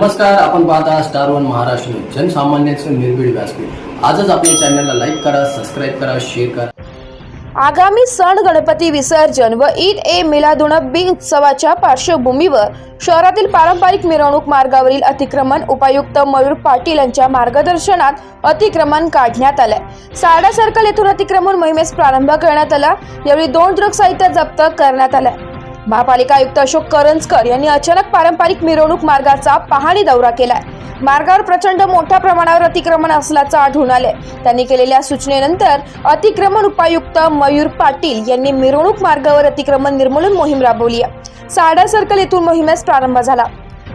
नमस्कार आपण पाहता स्टार वन महाराष्ट्र जनसामान्यांचं निर्भीड व्यासपीठ. आजच आपल्या चॅनलला लाईक करा सबस्क्राईब करा शेअर करा. आगामी सण गणपती विसर्जन व ईद ए मिलादुनबी उत्सवाच्या पार्श्वभूमीवर शहरातील पारंपरिक मिरवणूक मार्गावरील अतिक्रमण उपायुक्त मयूर पाटील यांच्या मार्गदर्शनात अतिक्रमण काढण्यात आलंय. साडा सर्कल येथून अतिक्रमण मोहिमेस प्रारंभ करण्यात आला. यावेळी दोन ड्रग साहित्य जप्त करण्यात आलंय. महापालिका आयुक्त अशोक करंजकर यांनी अचानक पारंपरिक मिरवणूक मार्गाचा पाहणी दौरा केलाय. मार्गावर प्रचंड मोठ्या प्रमाणावर अतिक्रमण असल्याचं आढळून आले त्यांनी केलेल्या सूचनेनंतर अतिक्रमण उपायुक्त मयूर पाटील यांनी मिरवणूक मार्गावर अतिक्रमण निर्मूलन मोहीम राबवली आहे. साडा सर्कल येथून मोहिमेस प्रारंभ झाला.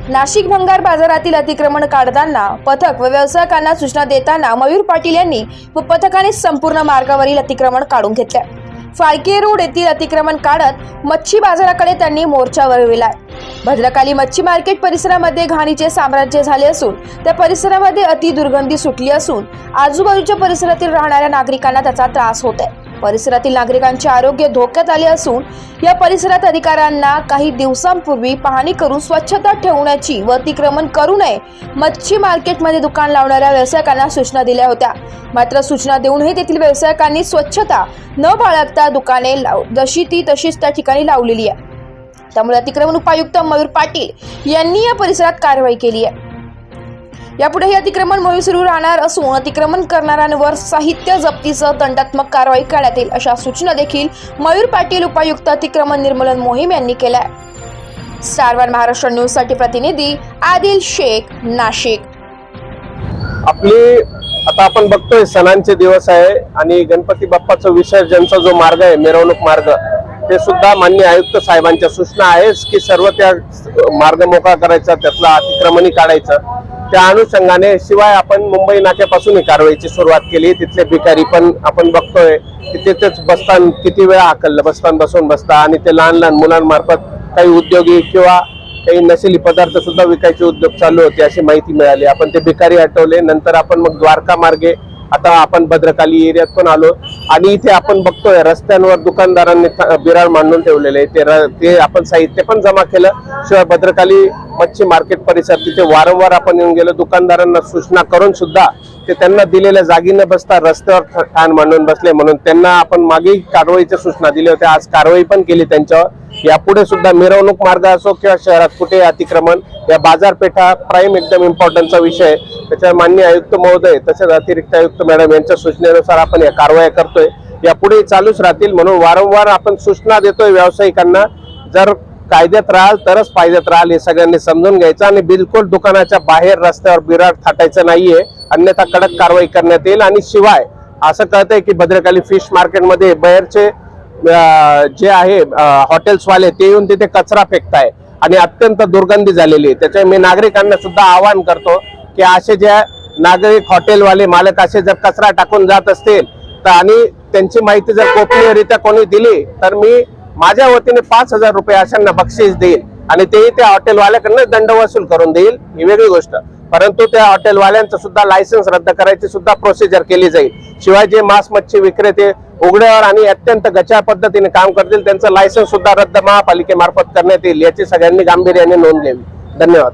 नाशिक भंगार बाजारातील अतिक्रमण काढताना पथक व व्यावसायिकांना सूचना देताना मयूर पाटील यांनी व पथकाने संपूर्ण मार्गावरील अतिक्रमण काढून घेतले फाळके रोड येथील अतिक्रमण काढत मच्छी बाजाराकडे त्यांनी मोर्चा वळविलाय. भद्रकाली मच्छी मार्केट परिसरामध्ये घाणीचे साम्राज्य झाले असून त्या परिसरामध्ये अति दुर्गंधी सुटली असून आजूबाजूच्या परिसरातील राहणाऱ्या नागरिकांना त्याचा त्रास होत आहे परिसरातील नागरिकांचे आरोग्य धोक्यात आले असून या परिसरात अधिकाऱ्यांना काही दिवसांपूर्वी पाहणी करून स्वच्छता ठेवण्याची व अतिक्रमण करू नये मच्छी मार्केटमध्ये दुकान लावणाऱ्या व्यावसायिकांना सूचना दिल्या होत्या. मात्र सूचना देऊनही तेथील व्यावसायिकांनी स्वच्छता न बाळगता दुकाने लाव जशी ती तशीच त्या ठिकाणी लावलेली आहे. त्यामुळे अतिक्रमण उपायुक्त मयूर पाटील यांनी या परिसरात कारवाई केली आहे. यापुढे ही अतिक्रमण मोहीम सुरू राहणार असून अतिक्रमण करणाऱ्यांवर साहित्य जप्तीचं दंडात्मक कारवाई करण्यात येईल अशा सूचना देखील मयूर पाटील उपायुक्त अतिक्रमण निर्मूलन मोहीम यांनी केल्या. स्टार वन महाराष्ट्र न्यूजसाठी प्रतिनिधी आदिल शेख नाशिक. आपली आता आपण बघतोय सणांचे दिवस आहे आणि गणपती बाप्पाचं विसर्जनचा जो मार्ग आहे मिरवणूक मार्ग ते सुद्धा मान्य आयुक्त साहेबांच्या सूचना आहेच की सर्व त्या मार्ग मोकळा करायचा त्यातला अतिक्रमणी काढायचं. त्या अनुषंगाने शिवाय आपण मुंबई नाक्यापासून ही कारवाईची सुरुवात केली. तिथले भिकारी पण आपण बघतोय. की तिथेच बसतान किती वेळा आकललं बसतान बसून बसता आणि ते लहान लहान मुलांमार्फत काही उद्योगी किंवा काही नशिली पदार्थ सुद्धा विकायचे उद्योग चालू होते अशी माहिती मिळाली. आपण ते भिकारी हटवले. नंतर आपण मग द्वारका मार्गे आता आपण भद्रकाली एरियात पण आलो. आणि इथे आपण बघतोय रस्त्यांवर दुकानदारांनी थ- बिराड मांडून ठेवलेले आहे. ते र- ते आपण साहित्य पण जमा केलं. शिवाय भद्रकाली मच्छी मार्केट परिसर तिथे वारंवार आपण येऊन गेलो. दुकानदारांना सूचना करून सुद्धा ते त्यांना दिलेल्या जागी न बसता रस्त्यावर ठ- ठाण मांडून बसले. म्हणून त्यांना आपण मागे कारवाईच्या सूचना दिल्या होत्या. आज कारवाई पण केली त्यांच्यावर. यापुढे सुद्धा मिरवणूक मार्ग असो किंवा शहरात कुठे अतिक्रमण या बाजारपेठा प्राईम एकदम इम्पॉर्टंटचा विषय आहे. त्याच्यावर मान्य आयुक्त महोदय तसेच अतिरिक्त आयुक्त मॅडम यांच्या सूचनेनुसार आपण या कारवाया करतोय. यापुढे चालूच राहतील म्हणून वारंवार आपण सूचना देतोय व्यावसायिकांना. जर कायद्यात राहाल तरच फायद्यात राहाल हे सगळ्यांनी समजून घ्यायचं आणि बिलकुल दुकानाच्या बाहेर रस्त्यावर बिराड थाटायचं नाहीये. अन्यथा कडक कारवाई करण्यात येईल आणि शिवाय असं कळतंय की भद्रकाली फिश मार्केटमध्ये बाहेरचे जे आहे हॉटेल्स वाले ते येऊन तिथे कचरा फेकताय आणि अत्यंत दुर्गंधी झालेली आहे. त्याच्यामुळे मी नागरिकांना सुद्धा आवाहन करतो की असे जे नागरिक हॉटेलवाले मालक असे जर कचरा टाकून जात असतील तर आणि त्यांची माहिती जर गोपनीयरित्या कोणी दिली तर मी माझ्या वतीने पाच हजार रुपये अशांना बक्षीस देईल आणि तेही त्या हॉटेलवाल्याकडनं दंड वसूल करून देईल. ही वेगळी गोष्ट. परंतु त्या हॉटेलवाल्यांचं सुद्धा लायसन्स रद्द करायची सुद्धा प्रोसिजर केली जाईल. शिवाय जे मांस मच्छी विक्रेते उघड्यावर आणि अत्यंत गचाळ पद्धतीने काम करतील त्यांचं लायसन्स सुद्धा रद्द महापालिकेमार्फत करण्यात येईल याची सगळ्यांनी गांभीर्याने नोंद घ्यावी. धन्यवाद.